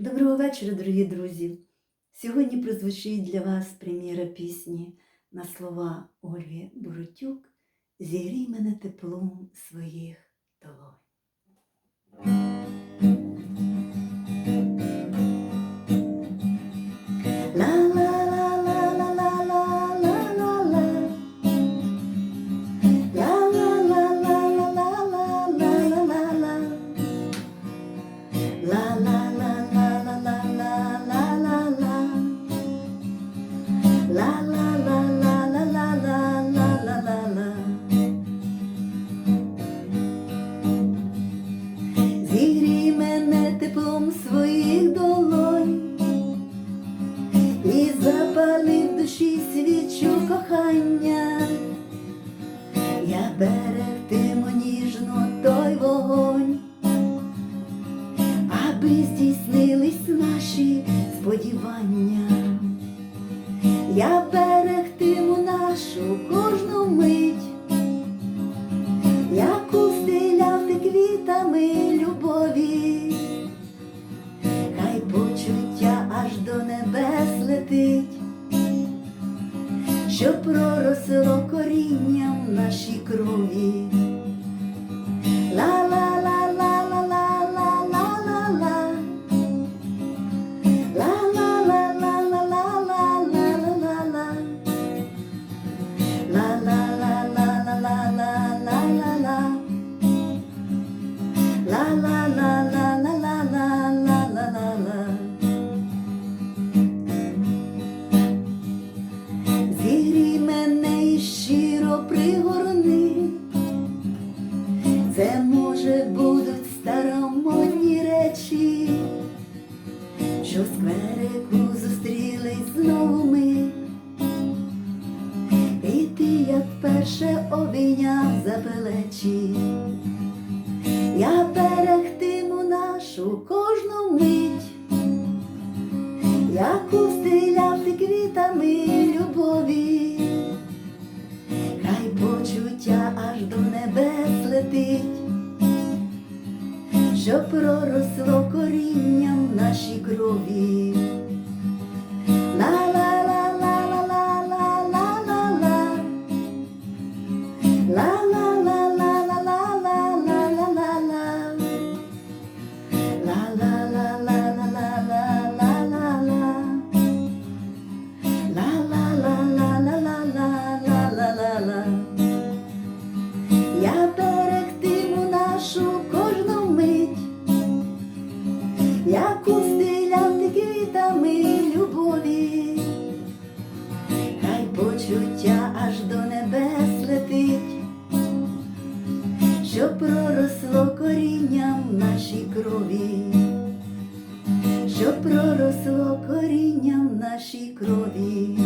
Доброго вечора, дорогі друзі! Сьогодні прозвучить для вас прем'єра пісні на слова Ольги Боротюк Зігрій мене теплом своїх долонь. La la Зігрій мене теплом своїх долонь і запали в душі свічу кохання. Я берегтиму ніжно той вогонь аби здійснились наші сподівання. Я берегтиму нашу кожну мить, яку стиляти квітами любові, хай почуття аж до небес летить, що проросло корінням нашій крові. La la Зігрій мене і щиро пригорни. Це може будуть старомодні речі, що в скверику зустрілись знову ми, і ти, як вперше обійняв за плечі, я яку стріляв ти квітами любові хай почуття аж до небес летить, що проросло корінням в нашій крові. Яку стиляти квітами любові, хай почуття аж до небес летить, що проросло корінням нашій крові. Що проросло корінням нашій крові,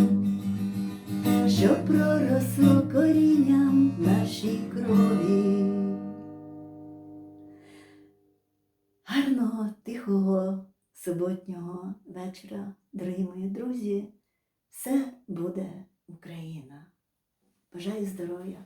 що проросло корінням нашій крові. Тихого, суботнього вечора, дорогі мої друзі, все буде Україна. Бажаю здоров'я!